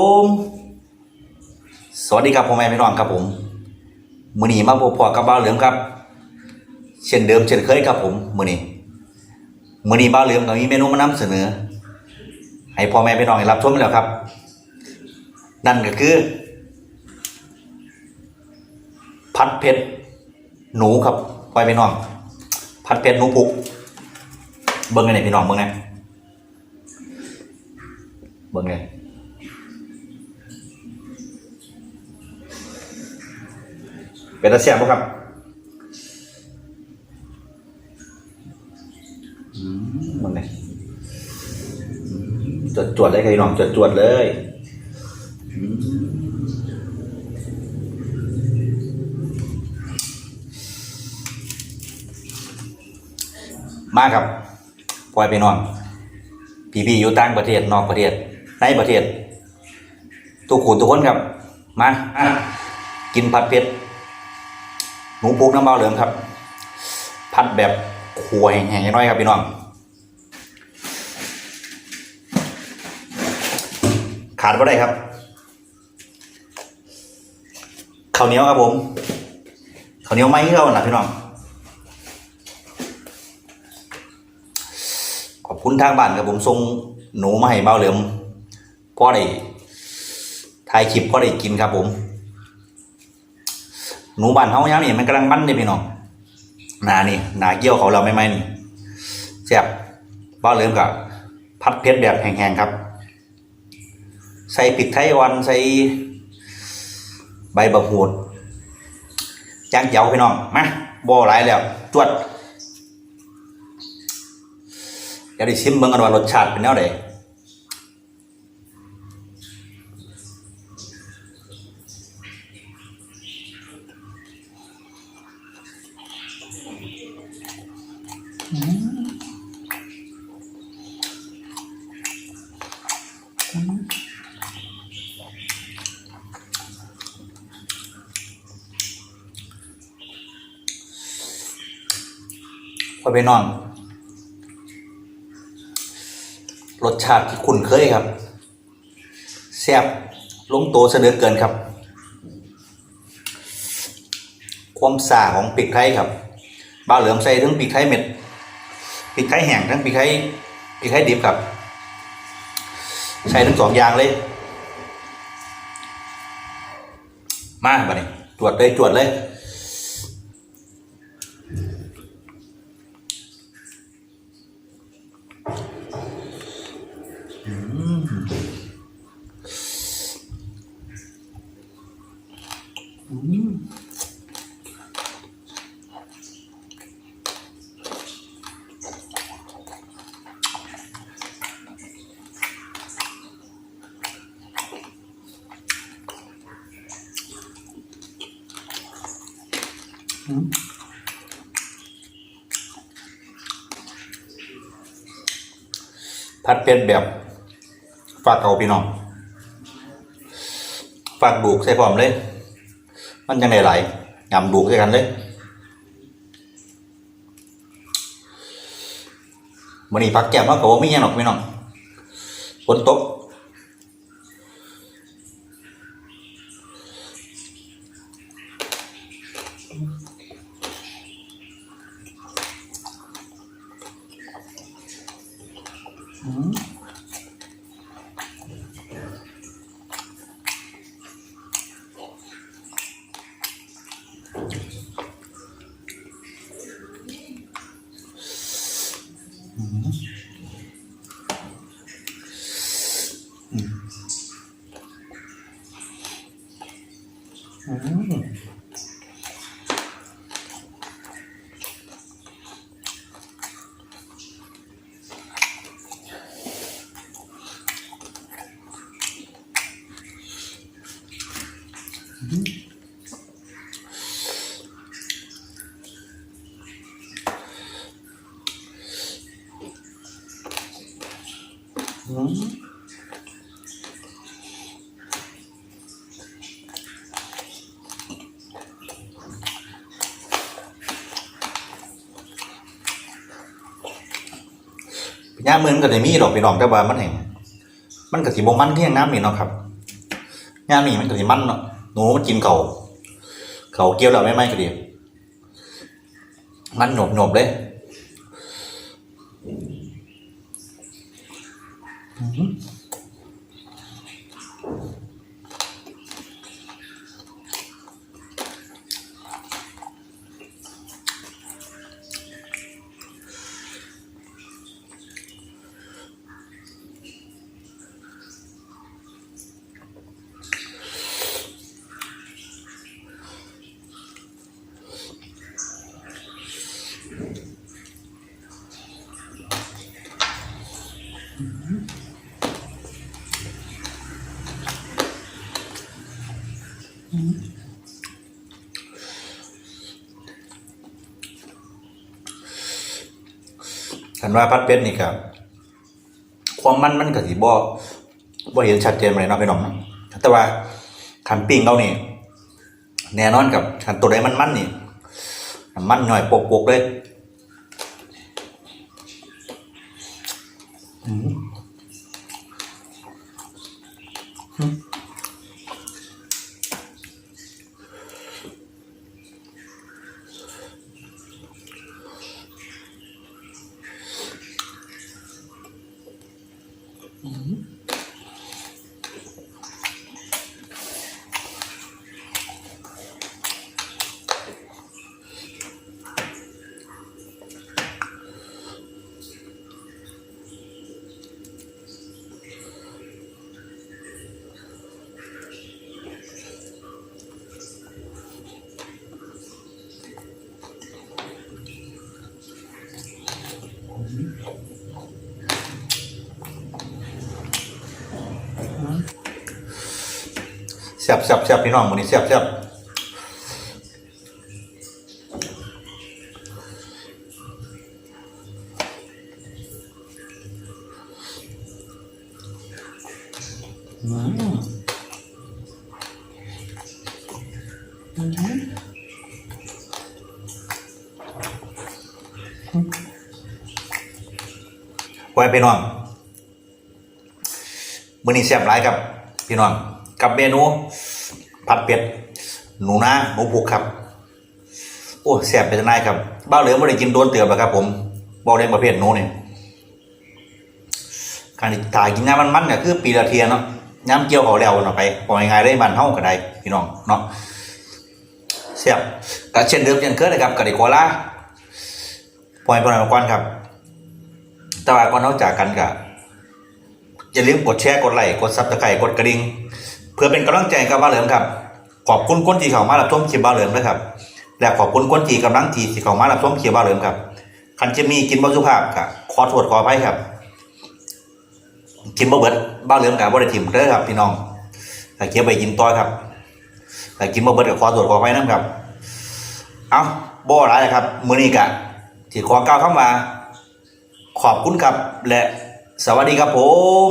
สดีครับผมสวัสดีครับพ่อแม่พี่น้องครับผมมือนีมาพบพอกับบ้าเหลือมครับ เช่นเดิมเช่นเคยครับผมมือนีมือนีบ้าเหลือมก็มีเมนูมานำเสนอ ให้พ่อแม่พี่น้องได้รับชมแล้วครับ นั่นก็คือ พัดเพชรหนูครับพ่อแม่พี่น้อง พัดเพชรหนูปุกเบิ้งไงเนี่ยพี่น้องเบิ้งไงเบิ้งไง เป็นตาเสียบปะครับมเบิ้งไงจวดจวดเลยครับน้องจวดจวดๆเลยมาครับปล่อยไปนอน พี่พี่ๆอยู่ต่างประเทศนอกประเทศ ในประเทศ ทุกคนทุกคนครับ มา กินผัดเผ็ด หนูปุกน้ำเบาเหลืองครับผัดแบบขัวแห้งๆน้อยครับพี่น้องขาดไม่ได้ครับข้าวเหนียวครับผมข้าวเหนียวไหมเข้าหนะพี่น้องขอบคุณทางบ้านครับผมส่งหนูมาให้เบาเหลือมพ่อได้ถ่ายคลิปพ่อได้กินครับผม หนูบ้านเฮายังนี่มันกำลังมันเลยพี่น้องหนานี่หนาเกี่ยวเขาเราไม่ไม่นี่แซ่บเบาเหลือมกับพัดเพชรแบบแห้งๆครับ ใส่พริกไทยอ่อนใส่ใบบักหูดจ้างเจียวพี่น้องมาบ่หลายแล้วจวดเดี๋ยวได้ชิมเบิ่งกันว่ารสชาติเป็นแนวใด พอพี่น้องรสชาติที่คุ้นเคยครับแซ่บลงโตเสนอเกินครับ ความสาของพริกไทยครับบ้าเหลือมใส่ทั้งพริกไทยเม็ด พริกไทยแห้งทั้งพริกไทยพริกไทยดิบครับ ใช้ทั้งสองอย่างเลย มาบัดนี้จวดเลยจวดเลย พัดเป็นแบบฝากเก่าพี่น้องฝากดูกใส่พร้อมเลย มันยังไงไหลายำดูกใส่กันเลยมันนี้พักแก้มมากกว่าไม่ยังหรอกพี่น้องฝนตก ย่ามมือมันก็จะมีดอกพี่น้องแต่ว่ามันแห่งมันก็สิบ่มันเที่ยงน้ำนี่เนาะครับย่ามนี่มันก็สิมันเนาะหนูมันกินเขาเขาเกี่ยวแล้วไม่ไหมก็ดีมันหนบหนบเลย อื้อ นว่าพัดเป็ดนี่ครับความมันมันก็สิบ่บ่เห็นชัดเจนเลยเนาะพี่น้องเนาะแต่ว่าคันปิ้งเขานี่แน่นอนกับคันตัวใดมันมันนี่มันหน่อยปกๆเลยอืม แซ่บแซ่บแซ่บพี่น้องมื้อนี้แซ่บแซ่บอืมไว้ พี่น้องมื้อนี้แซ่บหลายครับ พี่น้องกับเมนูผัดเป็ด หนูนาหมูพุกครับ โอ้แซ่บไปจังไดครับบ้าเหลือไม่ได้กินโดนเตือบแล้วครับ ผมบอกได้ประเภทหนูนี่การที่ายกินน้ำมันๆเนี่ยคือปีละเทียเนาะน้ำเกี่ยวเขาแล้วเนาะไปปล่อยง่ายได้บ้านเฮาก็ได้พี่น้องเนาะแซ่บก็เช่นเดิมเช่นเคยนะครับกะดิโคลาปล่อยปล่อยมาก่อนครับ แต่ว่าก่อนนอกจากกันก็อย่าลืมกดแชร์กดไลค์กดซับสไครต์กดกระดิ่งเพื่อเป็นกำลังใจกับบ้าเหลิมครับ ขอบคุณคนที่เข้ามารับชมคลิปบ้าเหลิมนะครับ และขอบคุณคนที่กำลังที่เข้ามารับชมคลิปบ้าเหลิมครับคันจะมีกินบ่สุภาพก็ขอโทษขออภัยครับ กินบ่เบิดบ้าเหลิมกับบ่ได้ถิ่มเด้อครับพี่น้องถ้าเก็บไปกินต่อครับถ้ากินบ่เบิดก็ขอโทษขออภัยนํครับ เอาบ่หลายนะครับมื้อนี้ก็ที่ขอกล่าวคำว่า ขอบคุณครับและสวัสดีครับผม